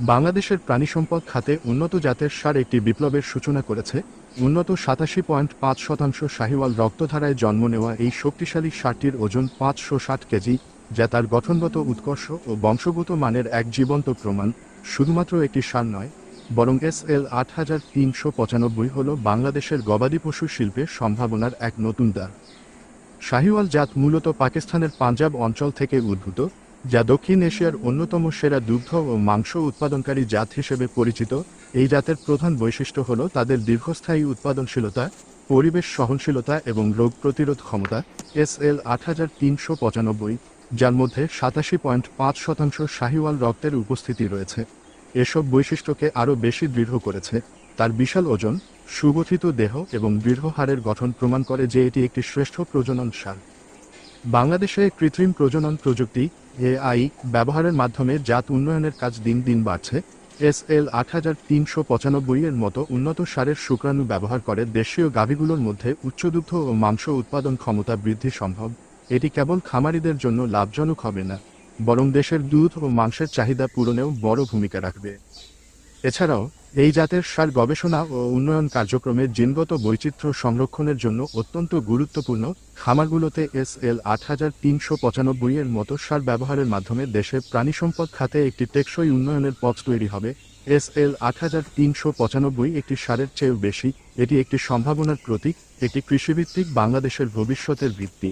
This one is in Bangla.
বাংলাদেশের প্রাণিসম্পদ খাতে উন্নত জাতের সার একটি বিপ্লবের সূচনা করেছে। উন্নত সাতাশি পয়েন্ট পাঁচ শতাংশ শাহিওয়াল রক্তধারায় জন্ম নেওয়া এই শক্তিশালী সারটির ওজন পাঁচশো ষাট কেজি, যা তার গঠনগত উৎকর্ষ ও বংশগত মানের এক জীবন্ত প্রমাণ। শুধুমাত্র একটি সার নয়, বরং এস এল আট হাজার তিনশো পঁচানব্বই হল বাংলাদেশের গবাদি পশু শিল্পের সম্ভাবনার এক নতুন দ্বার। শাহিওয়াল জাত মূলত পাকিস্তানের পাঞ্জাব অঞ্চল থেকে উদ্ভূত। যা দক্ষিণ এশিয়ার অন্যতম সেরা দুগ্ধ ও মাংস উৎপাদনকারী জাত হিসেবে পরিচিত, এই জাতের প্রধান বৈশিষ্ট্য হল তাদের দীর্ঘস্থায়ী উৎপাদনশীলতা, পরিবেশ সহনশীলতা এবং রোগ প্রতিরোধ ক্ষমতা এস এল আট হাজার তিনশো পঁচানব্বই, যার মধ্যে সাতাশি পয়েন্ট পাঁচ শতাংশ শাহিওয়াল রক্তের উপস্থিতি রয়েছে। এসব বৈশিষ্ট্যকে আরও বেশি দৃঢ় করেছে। তার বিশাল ওজন, সুগঠিত দেহ এবং দৃঢ় হাড়ের গঠন প্রমাণ করে যে এটি একটি শ্রেষ্ঠ প্রজনন সার। বাংলাদেশে কৃত্রিম প্রজনন প্রযুক্তি এআই ব্যবহারের মাধ্যমে জাত উন্নয়নের কাজ দিন দিন বাড়ছে। এস এল আট হাজার তিনশো পঁচানব্বই এর মতো উন্নত সারের শুক্রাণু ব্যবহার করে দেশীয় গাভীগুলোর মধ্যে উচ্চদুগ্ধ ও মাংস উৎপাদন ক্ষমতা বৃদ্ধি সম্ভব। এটি কেবল খামারিদের জন্য লাভজনক হবে না, বরং দেশের দুধ ও মাংসের চাহিদা পূরণেও বড় ভূমিকা রাখবে। এছাড়াও, এই জাতের সার গবেষণা ও উন্নয়ন কার্যক্রমে জিনগত বৈচিত্র্য সংরক্ষণের জন্য অত্যন্ত গুরুত্বপূর্ণ। খামারগুলোতে এস এল আট হাজার তিনশো পঁচানব্বই এর মতো সার ব্যবহারের মাধ্যমে দেশে প্রাণিসম্পদ খাতে একটি টেকসই উন্নয়নের পথ তৈরি হবে। এস এল আট হাজার তিনশো পঁচানব্বই একটি সারের চেয়েও বেশি। এটি একটি সম্ভাবনার প্রতীক, একটি কৃষিভিত্তিক বাংলাদেশের ভবিষ্যতের ভিত্তি।